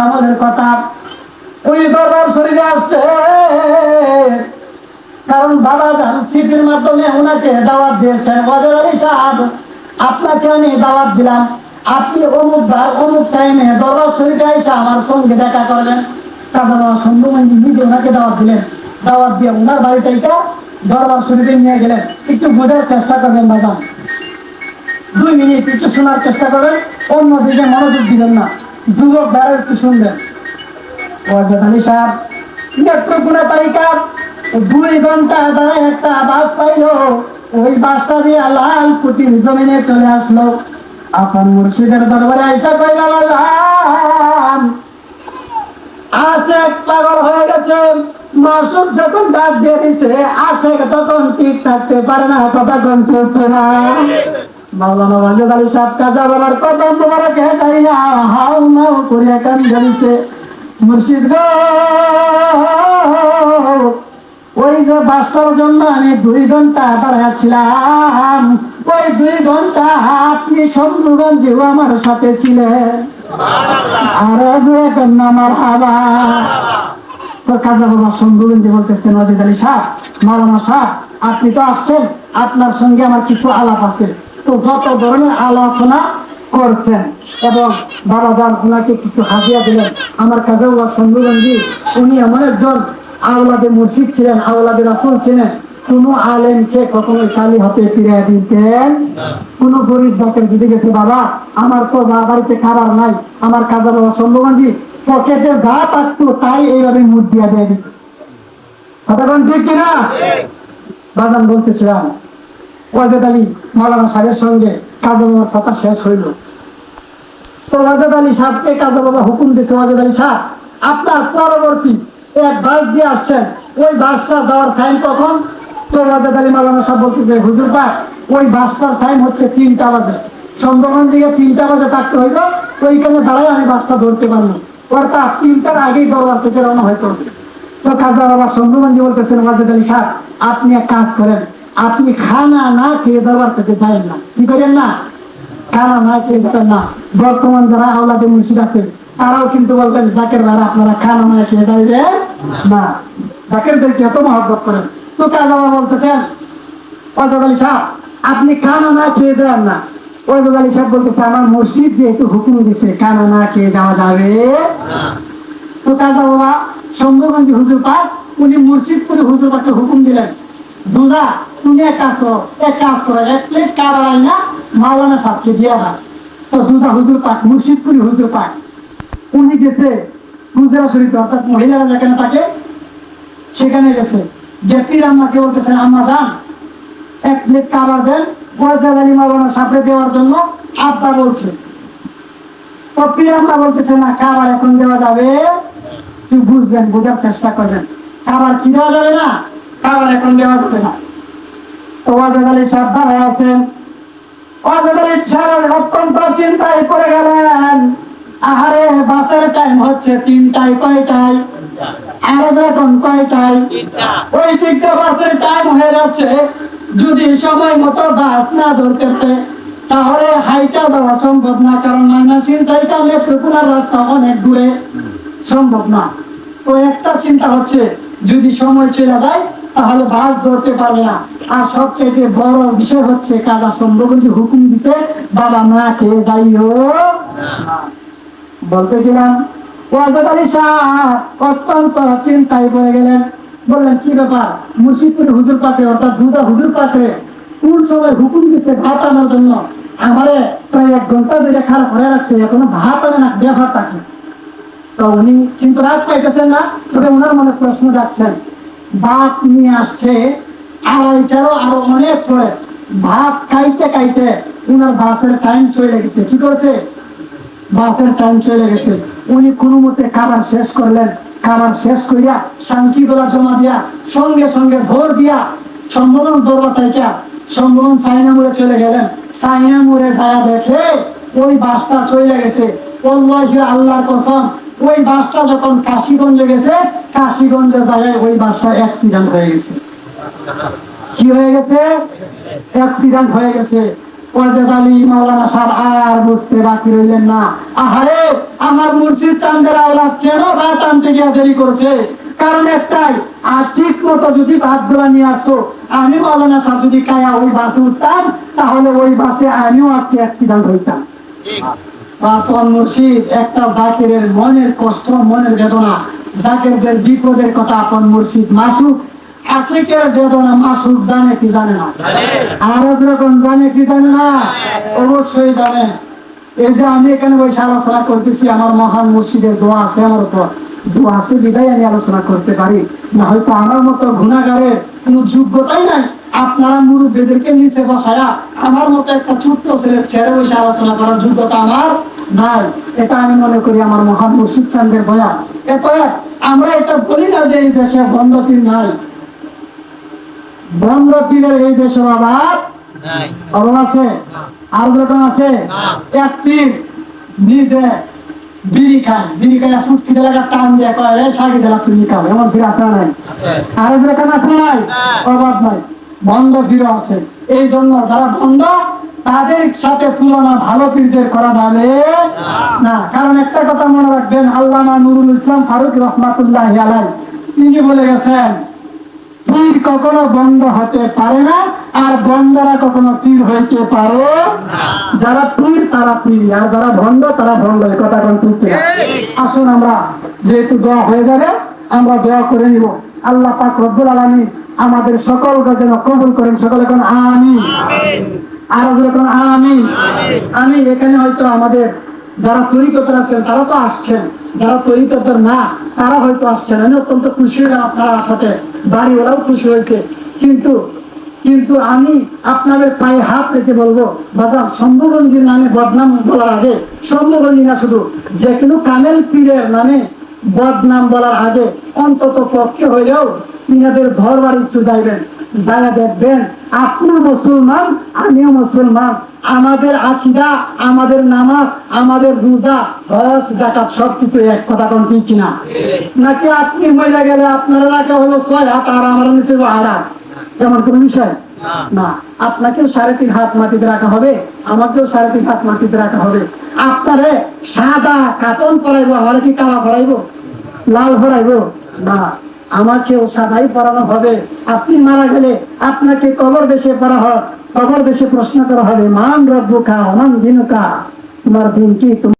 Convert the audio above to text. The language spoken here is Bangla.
আমলের কথা। ওই দরবার শরীরে আসছে। কারণ বাবা যান মাধ্যমে ওনাকে দাওয়াত দিয়েছেন। আপনাকে আমি দাওয়াত দিলাম। আপনি অমুক বার, অমুক টাইমে দরবার শরীরে এসে আমার সঙ্গে দেখা করবেন। কাজা বাবা নিজে ওনাকে দাওয়াত দিলেন। দাওয়াত দিয়ে ওনার বাড়িতে এটা দরবার শরীরে নিয়ে গেলেন। একটু বোঝার চেষ্টা করবেন ম্যাডাম দুই মিনিট একটু শোনার চেষ্টা করেন, অন্যদিকে মনোযোগ দিবেন না। যুবক দ্বারা একটু শুনবেন। সাহেব তালিকা দুই ঘণ্টা একটা বাস পাইলো। ওই বাসটা দিয়ে লাল কুটির জমিনে চলে আসলো। মুর্শিদের দরবারে আইসা কইলা আশেক পাগল হয়ে গেছে। মাসুদ যখন ডাক দিয়ে দিচ্ছে আশেক তখন ঠিক থাকতে পারে না চলছে না। মাওলানা ওয়াজেদ আলী সাহেব কাজা তোমার কে চাই না হাউ মাউ করে কান মুর্শিদ গো, ওই যে বাসটার জন্য আমি দুই ঘণ্টা দাঁড়াচ্ছিলাম ওই দুই ঘণ্টা আপনি শম্ভুগঞ্জেও আমার সাথে ছিলেন। আর এখন আমার হাবা। তো কাজা বাবা শম্ভুগঞ্জে বলতেছেন অজিত আলী সাহ মাওলানা সাহ আপনি তো আসছেন। আপনার সঙ্গে আমার কিছু আলাপ আছে। তো যত ধরনের আলোচনা করছেন এবং বাবা যান ওনাকে কিছু হাজিয়া দিলেন, আমার বাবা শম্ভুগঞ্জি উনি এমন একজন আওলাদে মুর্শিদ ছিলেন, আওলাদে রাসুল ছিলেন, কোন আলেমকে কখনো খালি হাতে ফিরে দিতেন। কোন গরিব জাতের যদি গেছে, বাবা, আমার তো বাড়িতে খাবার নাই, আমার কাজা বাবা শম্ভুগঞ্জি পকেটে যা থাকতো তাই এইভাবে মুখ দিয়া দিয়ে দিত। কতক্ষণ ঠিক কিনা? বাজান বলতেছিলাম ওয়াজেদ আলী মৌলানা সাহেবের সঙ্গে কথা শেষ হইল। তো ওয়াজেদ আলী হুকুম দিচ্ছে ওয়াজেদ আলী সাহেব, আপনার পরবর্তী এক বাস দিয়ে আসছেন, ওই বাসটা যাওয়ার টাইম কখন? তো ওয়াজেদ আলী মৌলানা সাহেব হুজুর ওই বাসটার টাইম হচ্ছে তিনটা বাজে। সন্ধ্যমান দিকে তিনটা বাজে থাকতে হইল ওইখানে দাঁড়াই আমি বাসটা ধরতে পারলাম অর্থাৎ তিনটার আগেই দরবার থেকে রওনা হয়তো তো কাজা বাবা সন্ধ্যমান বলতেছেন ওয়াজেদ আলী সাহেব, আপনি এক কাজ করেন আপনি খানা না খেয়ে দরবার থেকে যাবেন না। কি করেন না? খানা না খেয়ে না। বর্তমান যারা আওলাদে মুর্শিদ আছে, তারাও কিন্তু বলবেন, জাকের ভাড়া আপনারা খানা না খেয়ে যাইবেন না। জাকেরদেরকে এত মহব্বত করেন? তো কাজা বলতেছেন? অজদ আলী সাহেব, আপনি খানা না খেয়ে যান না। অজদ আলী সাহেব বলতেছে, আমার মসজিদ যেহেতু হুকুম দিছে খানা না খেয়ে যাওয়া যাবে তো কাজা বাবা শম্ভুগঞ্জ হুজুর পাক, উনি মুর্শিদপুরে হুজুর পাককে হুকুম দিলেন। দুজা তুমি এক কাজ করো, এক কাজ করো, এক প্লেট কাবার আইনা মাওলানা সাহেবকে তো দুজা হুজুর পাক, মুর্শিদপুরি হুজুর পাক, উনি গেছে শরীফ, অর্থাৎ মহিলারা যেখানে থাকে, সেখানে গেছে। আম্মাকে বলতেছেন, আম্মা যান, এক প্লেট খাবার দেন আলী মাওলানা সাপড়ে দেওয়ার জন্য। আব্বা বলছে, তো পীর আম্মা বলতেছে, না খাবার এখন দেওয়া যাবে। তুই বুঝবেন, বোঝার চেষ্টা করবেন। খাবার কি দেওয়া যাবে না? এখন দেওয়া যাবে না। তো আলী সাহেব আছেন। ওয়াজাদ আলী সাহেব অত্যন্ত চিন্তায় পড়ে গেলেন। আহারে বাসের টাইম হচ্ছে তিনটায় কয়টায়? আর এখন কয়টায়? ওই দিকটা বাসের টাইম হয়ে যাচ্ছে। যদি সময় মতো বাস না ধরতে পারে তাহলে হাইটা দেওয়া সম্ভব না কারণ ময়নাসিন চাইটা নেত্রকোনার রাস্তা অনেক দূরে। সম্ভব না। তো একটা চিন্তা হচ্ছে যদি সময় চলে যায় তাহলে বাস ধরতে পারবে না। আর সবচেয়ে বড় বিষয় হচ্ছে, কাজা সম্ভব হুকুম দিছে, বাবা না খেয়ে যাইও। বলতেছিলাম অত্যন্ত চিন্তায় পড়ে গেলেন। বললেন, কি ব্যাপার? মুর্শিদপুর হুজুর পাকে, অর্থাৎ হুজুর পাকে কোন সময় হুকুম দিচ্ছে ভাত আনার জন্য? আমারে প্রায় এক ঘণ্টা ধরে খারাপ হয়ে রাখছে, এখনও ভাত আনে না থাকে তো উনি কিন্তু রাগ পাইতেছেন না, তবে ওনার মনে প্রশ্ন রাখছেন ভাত নিয়ে আসছে, আড়াইটারও আরও অনেক পরে ভাত খাইতে খাইতে উনার বাসের টাইম চলে গেছে। কি করেছে? বাসের টাইম চলে গেছে। উনি কোনো মতে খাবার শেষ করলেন। খাবার শেষ করিয়া শান্তি গলা জমা দিয়া, সঙ্গে সঙ্গে ভোর দিয়া সম্মেলন দৌড়া থেকে সম্মেলন সাইনা মোড়ে চলে গেলেন। সাইনা মোড়ে ছায়া দেখে ওই বাসটা চলে গেছে। আল্লাহর কসম ওই বাসটা যখন কাশিগঞ্জে গেছে, কাশিগঞ্জে যায় ওই বাসটা অ্যাক্সিডেন্ট হয়ে গেছে। কি হয়ে গেছে? অ্যাক্সিডেন্ট হয়ে গেছে। ওয়াজেদ আলী, মাওলানা সাহেব আর বুঝতে বাকি রইলেন না। আহারে, আমার মুর্শিদ চান্দের আওলাদ কেন ভাত আনতে দেরি করছে? কারণ একটাই, আর ঠিক মতো যদি ভাত নিয়ে আসতো আমি মাওলানা সাহেব যদি কায়া ওই বাসে উঠতাম, তাহলে ওই বাসে আমিও আজকে অ্যাক্সিডেন্ট হইতাম। আপন মুর্শিদ, একটা জাকিরের মনের কষ্ট, মনের বেদনা। জাকিরদের বিপদের কথা আপন মুর্শিদ মাসুক, আশিকের বেদনা মাসুক জানে কি জানে না? আর রকম জানে কি জানে না? অবশ্যই জানে। এই যে আমি এখানে বসে আলোচনা করতেছি, আমার মহান মুর্শিদের দোয়া আছে আমার উপর। দোয়া আছে, বিদায় আমি আলোচনা করতে পারি। না হয়তো আমার মতো গুণাগারের কোন যোগ্যতাই নাই। আপনারা মুরব্বীদেরকে নিচে বসায়া আমার মতো একটা ছোট্ট ছেলের ছেড়ে বসে আলোচনা করার যোগ্যতা আমার নাই। এটা আমি মনে করি আমার মহান মুর্শিদ চান্দের বয়া এত আমরা এটা বলি না যে এই দেশে বন্ধ পীর নাই। বন্ধ পীরের এই দেশের অভাব অভাব আছে? আর যখন আছে? এক পীর নিজে বিড়ি খায়। বিড়ি খায় ফুটকি টান দিয়ে কয় শাড়ি দিলা তুমি খাও। এমন আছে নাই? আর যখন নাই। অভাব নাই। বন্ধ পীর আছে। এই জন্য যারা বন্ধ, তাদের সাথে তুলনা ভালো পীরদের করা যাবে না। কারণ একটা কথা মনে রাখবেন, আল্লামা নুরুল ইসলাম ফারুক রহমাতুল্লাহ আলাই তিনি বলে গেছেন, পীর কখনো বন্ধ হতে পারে না, আর বন্ধরা কখনো পীর হইতে পারে যারা পীর, তারা পীর, আর যারা ভণ্ড তারা ভণ্ড এই কথা কোন ঠিক আসুন আমরা, যেহেতু দোয়া হয়ে যাবে, আমরা দোয়া করে নিব। আল্লাহ পাক রব্বুল আলামিন আমাদের সকলকে যেন কবুল করেন। সকলে কোন আমিন। আর যখন আমি আমি এখানে হয়তো আমাদের যারা তরিকতার আছেন তারা তো আসছেন। যারা তরিকতার না তারা হয়তো আসছেন। আমি অত্যন্ত খুশি হলাম আপনারা সাথে। বাড়ি ওরাও খুশি হয়েছে। কিন্তু কিন্তু আমি আপনাদের পায়ে হাত রেখে বলব বাজার শম্ভুগঞ্জির নামে বদনাম বলার আগে শম্ভুগঞ্জি না শুধু যে কোনো কামেল পীরের নামে বদনাম বলার আগে অন্তত পক্ষে হইলেও তিনাদের ঘর বাড়ি যাইবেন। যারা দেখবেন আপনি মুসলমান, আমিও মুসলমান। আমাদের আকিদা, আমাদের নামাজ, আমাদের রোজা, হজ জাকাত সবকিছু এক কথা কোন ঠিক কিনা? নাকি আপনি মহিলা গেলে আপনারা রাখা হলো ছয় হাত আর আমার নিচে আড়াই এমন কোন বিষয়? না, আপনাকেও সাড়ে তিন হাত মাটিতে রাখা হবে, আমাকেও সাড়ে তিন হাত মাটিতে রাখা হবে। আপনারে সাদা কাপন পরাইবো, আমার কি কালা পরাইবো? লাল পরাইবো? না, আমাকেও সাদাই পড়ানো হবে। আপনি মারা গেলে আপনাকে কবর দেশে পড়া হয় কবর দেশে প্রশ্ন করা হবে, মান রব্বুকা মান দিনুকা? তোমার দিন কি তোমার